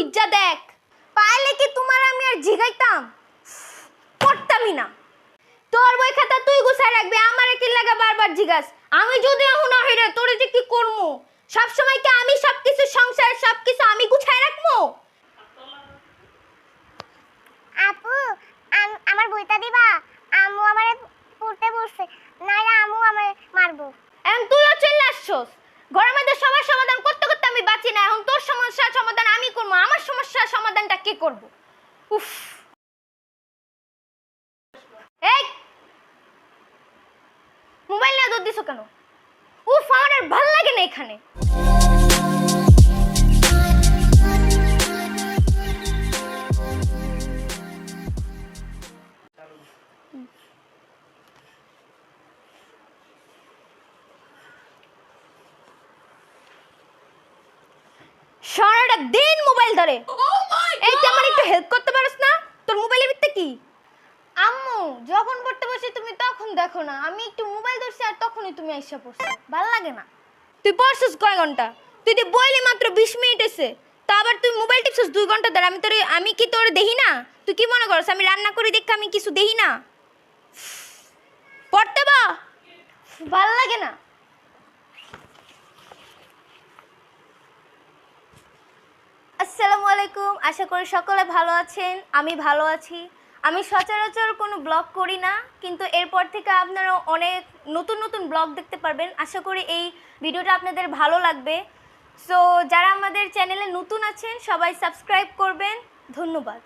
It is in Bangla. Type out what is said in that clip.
খুঁজা দেখ। পাইলে কি তোমার আমি আর জিগাইতাম? পড়তামই না। তোর বই খাতা তুই গুছাই রাখবি, আমারে কি লাগা বারবার জিগাস? আমি যদি এখন হইরে তোরে যে কি করমু? সব সময় কি আমি সবকিছু সংসার সবকিছু আমি গুছায় রাখমু? আপু আমার বইটা দিবা আম্মু আমারে পড়তে বসছে নাইলে আম্মু আমারে মারবো এখন তুইও চলে আসছস ঘরের মধ্যে সবার সমাধান করতে করতে আমি বাঁচি না এখন তোর সমস্যার সমাধান আমি করব? আমার সমস্যার সমাধানটা কে করব? উফ। এই! মোবাইল নিয়ে দৌড় দিছো কেন? উফ, আমার আর ভালো লাগে না এখানে। সারাটা দিন মোবাইল ধরে। এই তুই আমার একটু হেল্প করতে পারিস না? তোর মোবাইলের ভিতরে কি? আম্মু যখন পড়তে বসি তুমি তখন দেখো না। আমি একটু মোবাইল ধরছি আর তখনই তুমি আইসা পড়ছো। ভালো লাগে না। তুই পড়ছিস কয় ঘণ্টা? তুই তো বইলি মাত্র বিশ মিনিট এসে তা আবার তুই মোবাইল টিপছিস দুই ঘণ্টা ধরে? আমি তোর আমি কি তোর দেখি না? তুই কি মনে করছ আমি রান্না করি দেখে আমি কিছু দেখি না? পড়তে বা। ভালো লাগে না। আসসালামু আলাইকুম। আশা করি সকলে ভালো আছেন। আমি ভালো আছি। আমি সচরাচর কোনো ব্লগ করি না, কিন্তু এরপর থেকে আপনারা অনেক নতুন নতুন ব্লগ দেখতে পারবেন। আশা করি এই ভিডিওটা আপনাদের ভালো লাগবে। সো যারা আমাদের চ্যানেলে নতুন আছেন, সবাই সাবস্ক্রাইব করবেন। ধন্যবাদ।